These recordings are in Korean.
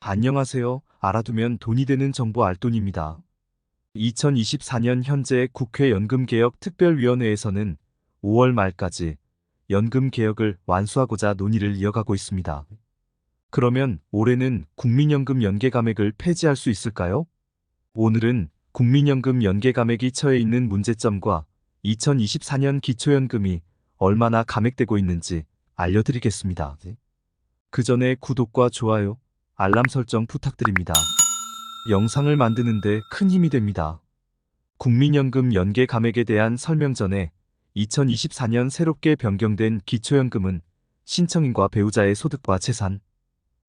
안녕하세요. 알아두면 돈이 되는 정보 알돈입니다. 2024년 현재 국회 연금개혁 특별위원회에서는 5월 말까지 연금 개혁을 완수하고자 논의를 이어가고 있습니다. 그러면 올해는 국민연금 연계 감액을 폐지할 수 있을까요? 오늘은 국민연금 연계 감액이 처해 있는 문제점과 2024년 기초연금이 얼마나 감액되고 있는지 알려드리겠습니다. 그 전에 구독과 좋아요, 알람 설정 부탁드립니다. 영상을 만드는데 큰 힘이 됩니다. 국민연금 연계 감액에 대한 설명 전에 2024년 새롭게 변경된 기초연금은 신청인과 배우자의 소득과 재산,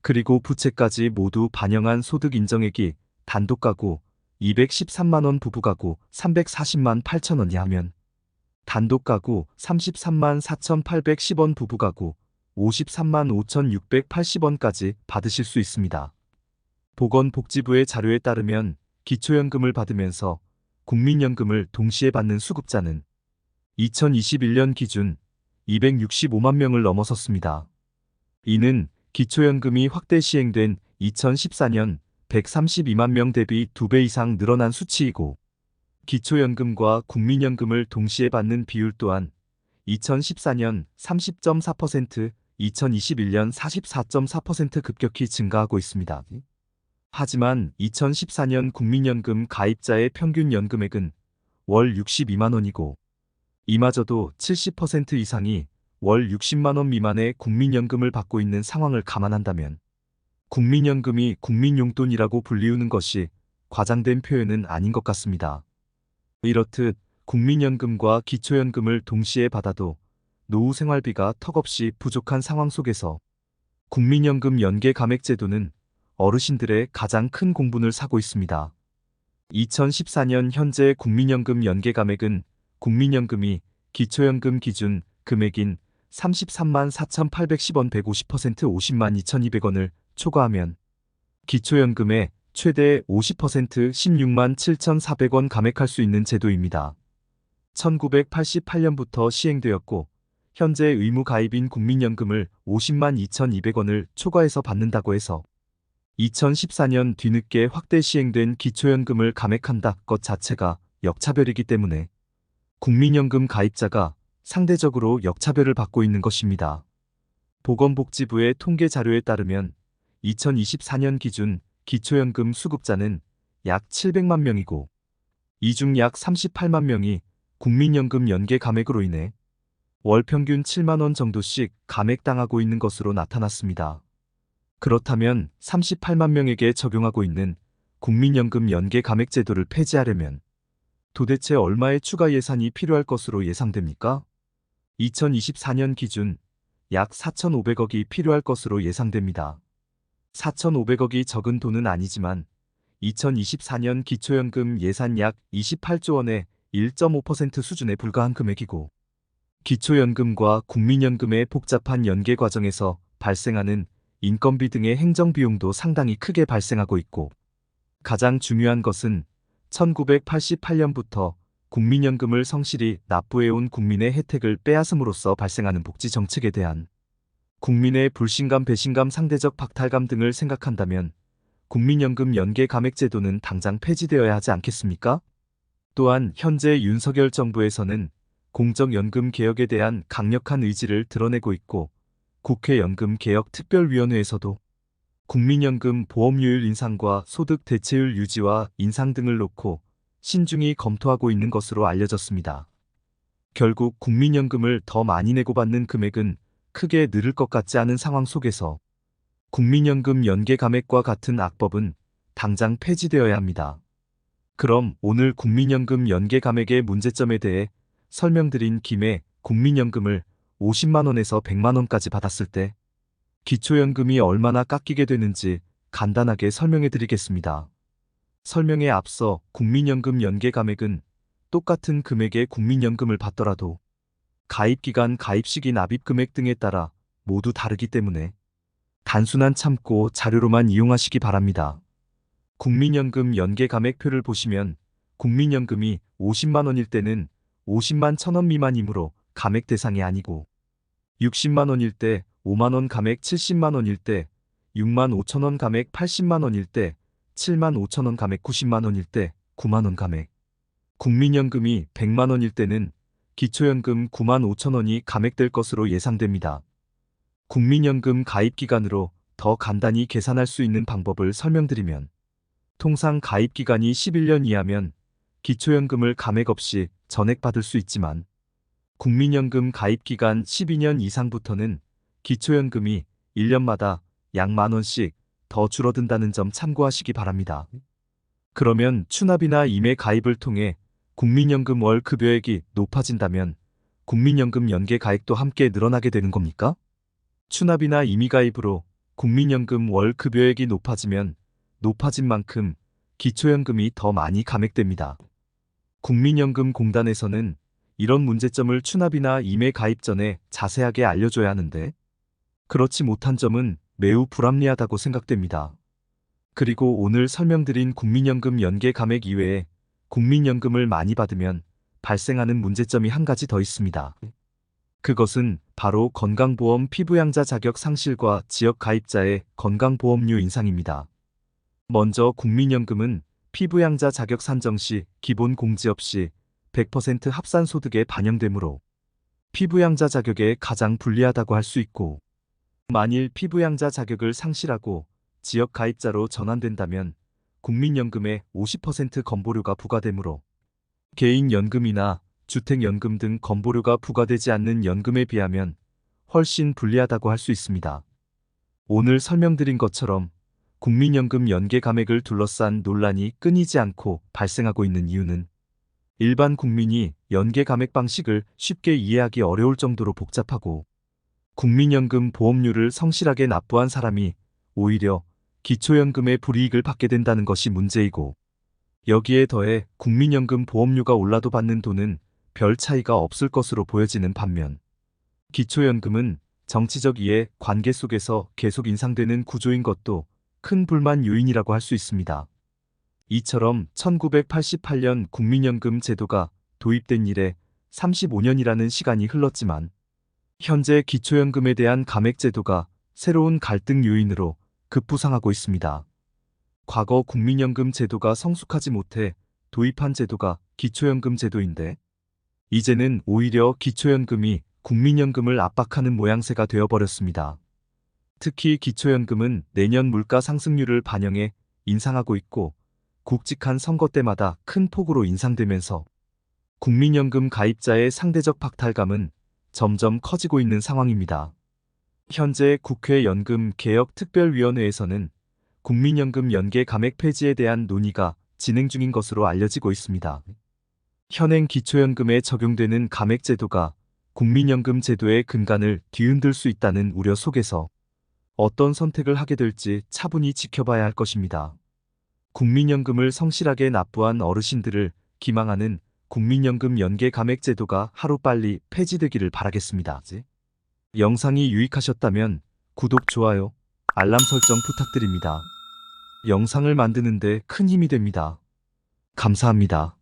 그리고 부채까지 모두 반영한 소득 인정액이 단독 가구 213만원 부부 가구 340만 8천원이 하면 단독 가구 33만 4,810원 부부 가구 53만 5,680원까지 받으실 수 있습니다. 보건복지부의 자료에 따르면 기초연금을 받으면서 국민연금을 동시에 받는 수급자는 2021년 기준 265만 명을 넘어섰습니다. 이는 기초연금이 확대 시행된 2014년 132만 명 대비 2배 이상 늘어난 수치이고 기초연금과 국민연금을 동시에 받는 비율 또한 2014년 30.4%, 2021년 44.4% 급격히 증가하고 있습니다. 하지만 2014년 국민연금 가입자의 평균 연금액은 월 62만 원이고 이마저도 70% 이상이 월 60만 원 미만의 국민연금을 받고 있는 상황을 감안한다면 국민연금이 국민용돈이라고 불리우는 것이 과장된 표현은 아닌 것 같습니다. 이렇듯 국민연금과 기초연금을 동시에 받아도 노후 생활비가 턱없이 부족한 상황 속에서 국민연금 연계 감액 제도는 어르신들의 가장 큰 공분을 사고 있습니다. 2014년 현재 국민연금 연계 감액은 국민연금이 기초연금 기준 금액인 33만 4,810원 150% 50만 2,200원을 초과하면 기초연금의 최대 50% 16만 7,400원 감액할 수 있는 제도입니다. 1988년부터 시행되었고 현재 의무 가입인 국민연금을 50만 2,200원을 초과해서 받는다고 해서 2014년 뒤늦게 확대 시행된 기초연금을 감액한다 것 자체가 역차별이기 때문에 국민연금 가입자가 상대적으로 역차별을 받고 있는 것입니다. 보건복지부의 통계 자료에 따르면 2024년 기준 기초연금 수급자는 약 700만 명이고 이 중 약 38만 명이 국민연금 연계 감액으로 인해 월 평균 7만 원 정도씩 감액당하고 있는 것으로 나타났습니다. 그렇다면 38만 명에게 적용하고 있는 국민연금 연계 감액 제도를 폐지하려면 도대체 얼마의 추가 예산이 필요할 것으로 예상됩니까? 2024년 기준 약 4,500억이 필요할 것으로 예상됩니다. 4,500억이 적은 돈은 아니지만 2024년 기초연금 예산 약 28조 원의 1.5% 수준에 불과한 금액이고 기초연금과 국민연금의 복잡한 연계 과정에서 발생하는 인건비 등의 행정비용도 상당히 크게 발생하고 있고 가장 중요한 것은 1988년부터 국민연금을 성실히 납부해온 국민의 혜택을 빼앗음으로써 발생하는 복지 정책에 대한 국민의 불신감, 배신감, 상대적 박탈감 등을 생각한다면 국민연금 연계 감액 제도는 당장 폐지되어야 하지 않겠습니까? 또한 현재 윤석열 정부에서는 공적연금 개혁에 대한 강력한 의지를 드러내고 있고 국회 연금개혁특별위원회에서도 국민연금 보험료율 인상과 소득 대체율 유지와 인상 등을 놓고 신중히 검토하고 있는 것으로 알려졌습니다. 결국 국민연금을 더 많이 내고 받는 금액은 크게 늘을 것 같지 않은 상황 속에서 국민연금 연계 감액과 같은 악법은 당장 폐지되어야 합니다. 그럼 오늘 국민연금 연계 감액의 문제점에 대해 설명드린 김에 국민연금을 50만원에서 100만원까지 받았을 때 기초연금이 얼마나 깎이게 되는지 간단하게 설명해 드리겠습니다. 설명에 앞서 국민연금 연계 감액은 똑같은 금액의 국민연금을 받더라도 가입기간, 가입시기, 납입금액 등에 따라 모두 다르기 때문에 단순한 참고 자료로만 이용하시기 바랍니다. 국민연금 연계 감액표를 보시면 국민연금이 50만 원일 때는 50만 천원 미만이므로 감액 대상이 아니고 60만 원일 때 5만 원 감액 70만 원일 때 6만 5천 원 감액 80만 원일 때, 7만 5천 원 감액 90만 원일 때, 9만 원 감액. 국민연금이 100만 원일 때는 기초연금 9만 5천 원이 감액될 것으로 예상됩니다. 국민연금 가입 기간으로 더 간단히 계산할 수 있는 방법을 설명드리면 통상 가입 기간이 11년 이하면 기초연금을 감액 없이 전액받을 수 있지만 국민연금 가입 기간 12년 이상부터는 기초연금이 1년마다 약 만 원씩 더 줄어든다는 점 참고하시기 바랍니다. 그러면 추납이나 임해 가입을 통해 국민연금 월 급여액이 높아진다면 국민연금 연계 가액도 함께 늘어나게 되는 겁니까? 추납이나 임의 가입으로 국민연금 월 급여액이 높아지면 높아진 만큼 기초연금이 더 많이 감액됩니다. 국민연금공단에서는 이런 문제점을 추납이나 임해 가입 전에 자세하게 알려줘야 하는데 그렇지 못한 점은 매우 불합리하다고 생각됩니다. 그리고 오늘 설명드린 국민연금 연계 감액 이외에 국민연금을 많이 받으면 발생하는 문제점이 한 가지 더 있습니다. 그것은 바로 건강보험 피부양자 자격 상실과 지역 가입자의 건강보험료 인상입니다. 먼저 국민연금은 피부양자 자격 산정 시 기본 공지 없이 100% 합산 소득에 반영되므로 피부양자 자격에 가장 불리하다고 할 수 있고 만일 피부양자 자격을 상실하고 지역 가입자로 전환된다면 국민연금에 50% 건보료가 부과되므로 개인연금이나 주택연금 등 건보료가 부과되지 않는 연금에 비하면 훨씬 불리하다고 할 수 있습니다. 오늘 설명드린 것처럼 국민연금 연계 감액을 둘러싼 논란이 끊이지 않고 발생하고 있는 이유는 일반 국민이 연계 감액 방식을 쉽게 이해하기 어려울 정도로 복잡하고 국민연금 보험료를 성실하게 납부한 사람이 오히려 기초연금의 불이익을 받게 된다는 것이 문제이고 여기에 더해 국민연금 보험료가 올라도 받는 돈은 별 차이가 없을 것으로 보여지는 반면 기초연금은 정치적 이해 관계 속에서 계속 인상되는 구조인 것도 큰 불만 요인이라고 할 수 있습니다. 이처럼 1988년 국민연금 제도가 도입된 이래 35년이라는 시간이 흘렀지만 현재 기초연금에 대한 감액 제도가 새로운 갈등 요인으로 급부상하고 있습니다. 과거 국민연금 제도가 성숙하지 못해 도입한 제도가 기초연금 제도인데 이제는 오히려 기초연금이 국민연금을 압박하는 모양새가 되어버렸습니다. 특히 기초연금은 내년 물가 상승률을 반영해 인상하고 있고 굵직한 선거 때마다 큰 폭으로 인상되면서 국민연금 가입자의 상대적 박탈감은 점점 커지고 있는 상황입니다. 현재 국회 연금 개혁 특별위원회에서는 국민연금 연계 감액 폐지에 대한 논의가 진행 중인 것으로 알려지고 있습니다. 현행 기초연금에 적용되는 감액 제도가 국민연금 제도의 근간을 뒤흔들 수 있다는 우려 속에서 어떤 선택을 하게 될지 차분히 지켜봐야 할 것입니다. 국민연금을 성실하게 납부한 어르신들을 기망하는 국민연금 연계 감액 제도가 하루빨리 폐지되기를 바라겠습니다. 영상이 유익하셨다면 구독, 좋아요, 알람 설정 부탁드립니다. 영상을 만드는데 큰 힘이 됩니다. 감사합니다.